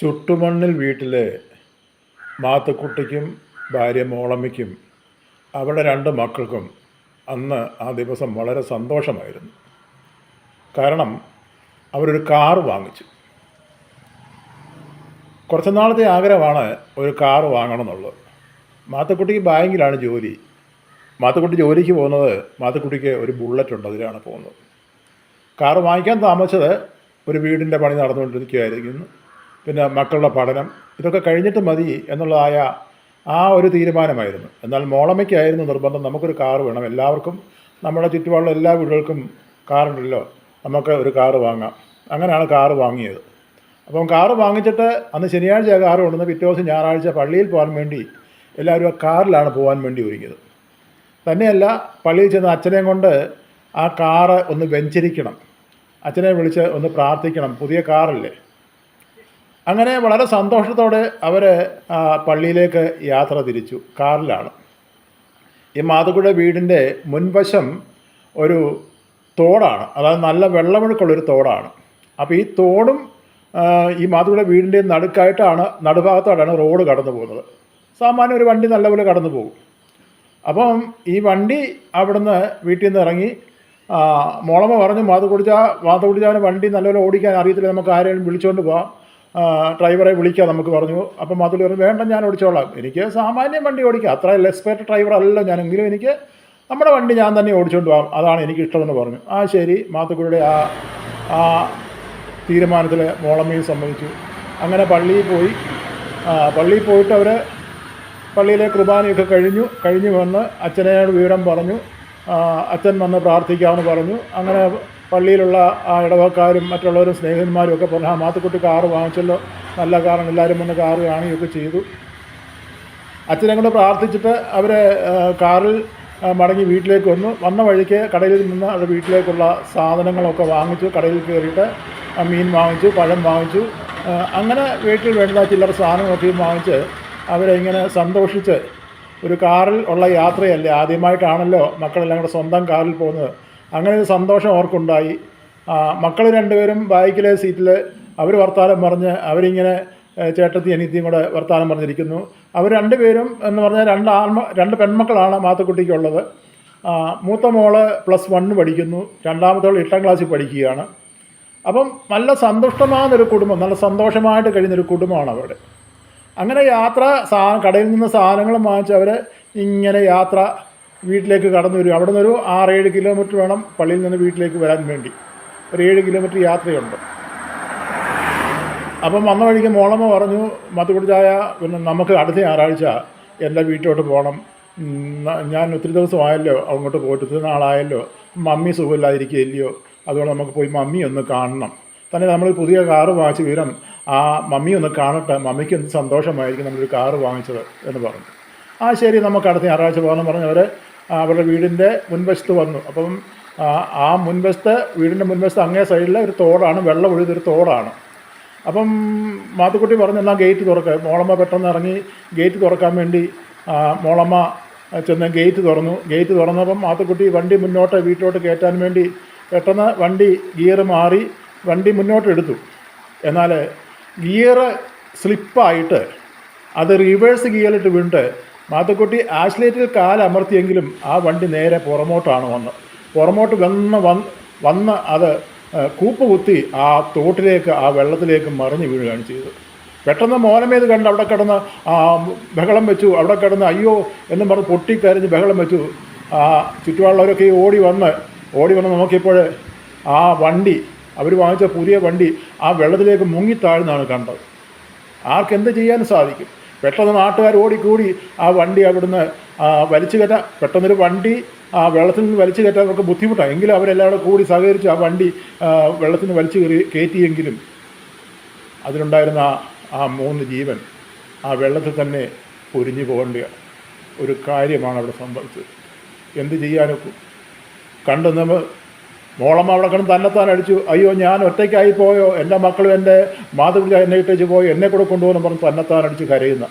ചുട്ടുമണ്ണിൽ വീട്ടിലെ മാത്തുക്കുട്ടിക്കും ഭാര്യ മോളമ്മയ്ക്കും അവിടെ രണ്ട് മക്കൾക്കും അന്ന് ആ ദിവസം വളരെ സന്തോഷമായിരുന്നു. കാരണം അവരൊരു കാർ വാങ്ങിച്ചു. കുറച്ച് നാളത്തെ ആഗ്രഹമാണ് ഒരു കാർ വാങ്ങണം എന്നുള്ളത് മാത്തുക്കുട്ടിക്ക് ബാങ്കിലാണ് ജോലി. മാത്തുക്കുട്ടി ജോലിക്ക് പോകുന്നത് മാത്തുക്കുട്ടിക്ക് ഒരു ബുള്ളറ്റ് ഉണ്ട് അതിലാണ് പോകുന്നത്. കാർ വാങ്ങിക്കാൻ താമസിച്ചത് ഒരു വീടിന്റെ പണി നടന്നുകൊണ്ടിരിക്കുകയായിരുന്നു. പിന്നെ മക്കളുടെ പഠനം ഇതൊക്കെ കഴിഞ്ഞിട്ട് മതി എന്നുള്ളതായ ആ ഒരു തീരുമാനമായിരുന്നു. എന്നാൽ മോളമ്മയ്ക്കായിരുന്നു നിർബന്ധം നമുക്കൊരു കാർ വേണം. എല്ലാവർക്കും നമ്മുടെ ചുറ്റുപാടുള്ള എല്ലാ വീടുകൾക്കും കാറുണ്ടല്ലോ നമുക്ക് ഒരു കാറ് വാങ്ങാം. അങ്ങനെയാണ് കാറ് വാങ്ങിയത്. അപ്പം കാറ് വാങ്ങിച്ചിട്ട് അന്ന് ശനിയാഴ്ച ആ കാറ് കൊണ്ടുവന്ന് പിറ്റേ ദിവസം ഞായറാഴ്ച പള്ളിയിൽ പോകാൻ വേണ്ടി എല്ലാവരും ആ കാറിലാണ് പോകാൻ വേണ്ടി ഒരുങ്ങിയത്. തന്നെയല്ല പള്ളിയിൽ ചെന്ന് അച്ഛനെയും കൊണ്ട് ആ കാറ് ഒന്ന് വെഞ്ചരിക്കണം. അച്ഛനെ വിളിച്ച് ഒന്ന് പ്രാർത്ഥിക്കണം. പുതിയ കാറല്ലേ? അങ്ങനെ വളരെ സന്തോഷത്തോടെ അവർ പള്ളിയിലേക്ക് യാത്ര തിരിച്ചു. കാറിലാണ്. ഈ മാതകുട വീടിന്റെ മുൻവശം ഒരു തോടാണ്. അതായത് നല്ല വെള്ളമൊഴുക്കുള്ളൊരു തോടാണ്. അപ്പോൾ ഈ തോടും ഈ മാതകുട വീടിന്റെ നടുക്കായിട്ടാണ് നടുഭാഗത്തോടാണ് റോഡ് കടന്നു പോകുന്നത്. സാമാന്യം ഒരു വണ്ടി നല്ലപോലെ കടന്നു പോകും. അപ്പം ഈ വണ്ടി അവിടുന്ന് വീട്ടിൽ നിന്ന് ഇറങ്ങി മോളമ്മ പറഞ്ഞു മാതകുടിച്ച കുടിച്ചാൽ വണ്ടി നല്ലപോലെ ഓടിക്കാൻ അറിയത്തില്ല നമുക്ക് ആരെയും വിളിച്ചുകൊണ്ട് ആ, ഡ്രൈവറെ വിളിക്കാം നമുക്ക് പറഞ്ഞു. അപ്പം മാതുളി പറഞ്ഞു വേണ്ട ഞാൻ ഓടിച്ചോളാം. എനിക്ക് സാമാന്യം വണ്ടി ഓടിക്കാം. അത്ര എക്സ്പേർട്ട് ഡ്രൈവർ അല്ലല്ലോ ഞാൻ. എങ്കിലും എനിക്ക് നമ്മുടെ വണ്ടി ഞാൻ തന്നെ ഓടിച്ചുകൊണ്ട് പോകാം. അതാണ് എനിക്ക് ഇഷ്ടമെന്ന് പറഞ്ഞു. ആ ശരി. മാത്തുക്കുടിയുടെ ആ ആ തീരുമാനത്തിൽ മോളമ്മയും സംബന്ധിച്ചു അങ്ങനെ പള്ളിയിൽ പോയി. പള്ളിയിൽ പോയിട്ട് അവർ പള്ളിയിലെ കുർബാനയൊക്കെ കഴിഞ്ഞു. കഴിഞ്ഞു വന്ന് അച്ഛനോട് വിവരം പറഞ്ഞു. അച്ഛൻ വന്ന് പ്രാർത്ഥിക്കാമെന്ന് പറഞ്ഞു. അങ്ങനെ പള്ളിയിലുള്ള ആ ഇടവക്കാരും മറ്റുള്ളവരും സ്നേഹിതന്മാരും ഒക്കെ പറഞ്ഞു ആ മാത്തുക്കുട്ടി കാറ് വാങ്ങിച്ചല്ലോ. നല്ല കാറാണ്. എല്ലാവരും വന്ന് കാറ് കാണുകയൊക്കെ ചെയ്തു. അച്ഛനെ കൊണ്ട് പ്രാർത്ഥിച്ചിട്ട് അവരെ കാറിൽ മടങ്ങി വീട്ടിലേക്ക് വന്നു. വന്ന വഴിക്ക് കടയിൽ നിന്ന് അവരുടെ വീട്ടിലേക്കുള്ള സാധനങ്ങളൊക്കെ വാങ്ങിച്ചു. കടയിൽ കയറിയിട്ട് മീൻ വാങ്ങിച്ചു പഴം വാങ്ങിച്ചു. അങ്ങനെ വീട്ടിൽ വേണ്ട ചില്ലറ സാധനങ്ങളൊക്കെയും വാങ്ങിച്ച് അവരെ ഇങ്ങനെ സന്തോഷിച്ച് ഒരു കാറിൽ ഉള്ള യാത്രയല്ലേ ആദ്യമായിട്ടാണല്ലോ മക്കളെല്ലാം കൂടെ സ്വന്തം കാറിൽ പോകുന്നത്. അങ്ങനെ ഒരു സന്തോഷം അവർക്കുണ്ടായി. മക്കൾ രണ്ടുപേരും ബാക്കിലെ സീറ്റിൽ അവർ വർത്താനം പറഞ്ഞ് അവരിങ്ങനെ ചേട്ടത്തി അനിയത്തിയും കൂടെ വർത്തമാനം പറഞ്ഞിരിക്കുന്നു. അവർ രണ്ടുപേരും എന്ന് പറഞ്ഞാൽ രണ്ട് ആൺമ രണ്ട് പെൺമക്കളാണ് മാത്തുക്കുട്ടിക്കുള്ളത്. മൂത്ത മോൾ പ്ലസ് വണ്ണ് പഠിക്കുന്നു. രണ്ടാമത്തോൾ എട്ടാം ക്ലാസ്സിൽ പഠിക്കുകയാണ്. അപ്പം നല്ല സന്തുഷ്ടമാകുന്നൊരു കുടുംബം നല്ല സന്തോഷമായിട്ട് കഴിയുന്നൊരു കുടുംബമാണ് അവിടെ അങ്ങനെ യാത്ര സാ കടയിൽ നിന്ന് സാധനങ്ങൾ വാങ്ങിച്ച് അവർ ഇങ്ങനെ യാത്ര വീട്ടിലേക്ക് കടന്നു വരും. അവിടെ നിന്നൊരു ആറേഴ് കിലോമീറ്റർ വേണം പള്ളിയിൽ നിന്ന് വീട്ടിലേക്ക് വരാൻ വേണ്ടി. ഒരു ഏഴ് കിലോമീറ്റർ യാത്രയുണ്ട്. അപ്പം വന്ന വഴിക്ക് മോളമ്മ പറഞ്ഞു മത്തുകുടിച്ചായ പിന്നെ നമുക്ക് അടുത്ത ഞായറാഴ്ച എന്റെ വീട്ടിലോട്ട് പോകണം. ഞാൻ ഒത്തിരി ദിവസമായല്ലോ അങ്ങോട്ട് പോയിട്ട് ഒത്തിരി നാളായല്ലോ. മമ്മി സുഖമില്ലാതിരിക്കുകയില്ലയോ? അതുകൊണ്ട് നമുക്ക് പോയി മമ്മി ഒന്ന് കാണണം. തന്നെ നമ്മൾ പുതിയ കാറ് വാങ്ങിച്ച വിവരം ആ മമ്മി ഒന്ന് കാണട്ടെ. മമ്മിക്ക് എന്ത് സന്തോഷമായിരിക്കും നമ്മളൊരു കാറ് വാങ്ങിച്ചത് എന്ന് പറഞ്ഞു. ആ ശരി നമുക്ക് അടുത്ത ഞായറാഴ്ച പോകാമെന്ന് പറഞ്ഞ് അവരുടെ വീടിന്റെ മുൻവശത്ത് വന്നു. അപ്പം ആ, മുൻവശത്ത് വീടിന്റെ മുൻവശത്ത് അങ്ങേ സൈഡിൽ ഒരു തോടാണ് വെള്ളം ഒഴുതൊരു തോടാണ്. അപ്പം മാത്തുക്കുട്ടി പറഞ്ഞു എന്നാൽ ഗേറ്റ് തുറക്കുക മോളമ്മ പെട്ടെന്ന് ഇറങ്ങി ഗേറ്റ് തുറക്കാൻ വേണ്ടി മോളമ്മ ചെന്ന് ഗേറ്റ് തുറന്നു. ഗേറ്റ് തുറന്നപ്പം മാത്തുക്കുട്ടി വണ്ടി മുന്നോട്ട് വീട്ടിലോട്ട് കയറ്റാൻ വേണ്ടി പെട്ടെന്ന് വണ്ടി ഗിയർ മാറി വണ്ടി മുന്നോട്ട് എടുത്തു. എന്നാൽ ഗിയർ സ്ലിപ്പായിട്ട് അത് റിവേഴ്സ് ഗിയറിലിട്ട് വീണിട്ട് മാത്തുക്കുട്ടി ആശ്ലേറ്റിൽ കാലമർത്തിയെങ്കിലും ആ വണ്ടി നേരെ പുറമോട്ടാണ് വന്നത്. പുറമോട്ട് വന്ന് വന്ന് അത് കൂപ്പ് കുത്തി ആ തോട്ടിലേക്ക് ആ വെള്ളത്തിലേക്ക് മറിഞ്ഞു വീഴുകയാണ് ചെയ്തത്. പെട്ടെന്ന് മോനമേത് കണ്ട് അവിടെ കിടന്ന് ബഹളം വെച്ചു അവിടെ കിടന്ന് അയ്യോ എന്നും പറഞ്ഞ് പൊട്ടിക്കരഞ്ഞ് ബഹളം വെച്ചു. ആ ചുറ്റുപാടുള്ളവരൊക്കെ ഓടി വന്ന് ഓടി വന്ന് നോക്കിയപ്പോൾ ആ വണ്ടി അവർ വാങ്ങിച്ച പുതിയ വണ്ടി ആ വെള്ളത്തിലേക്ക് മുങ്ങിത്താഴ്ന്നാണ് കണ്ടത്. ആർക്കെന്ത് ചെയ്യാൻ സാധിക്കും? പെട്ടെന്ന് നാട്ടുകാർ ഓടിക്കൂടി ആ വണ്ടി അവിടുന്ന് വലിച്ചു കയറ്റാൻ. പെട്ടെന്നൊരു വണ്ടി ആ വെള്ളത്തിൽ നിന്ന് വലിച്ചു കയറ്റാൻ അവർക്ക് ബുദ്ധിമുട്ടാണ്. എങ്കിലും അവരെല്ലാം കൂടെ സഹകരിച്ച് ആ വണ്ടി വെള്ളത്തിൽ നിന്ന് വലിച്ചു കയറി കയറ്റിയെങ്കിലും അതിലുണ്ടായിരുന്ന ആ ആ മൂന്ന് ജീവൻ ആ വെള്ളത്തിൽ തന്നെ പൊരിഞ്ഞു പോകേണ്ട ഒരു കാര്യമാണ് അവിടെ സംഭവിച്ചത്. എന്ത് ചെയ്യാനൊക്കും കണ്ടു നമ്മൾ മോളമ്മ അവിടെ കിടന്ന് തന്നെത്താൻ അടിച്ചു. അയ്യോ ഞാൻ ഒറ്റയ്ക്കായി പോയോ? എന്റെ മക്കളും എന്റെ മാതൃപിതാ എന്നെ ഇട്ടേച്ച് പോയോ? എന്നെ കൂടെ കൊണ്ടുപോകുന്നു പറഞ്ഞ് തന്നെത്താൻ അടിച്ച് കരയുന്ന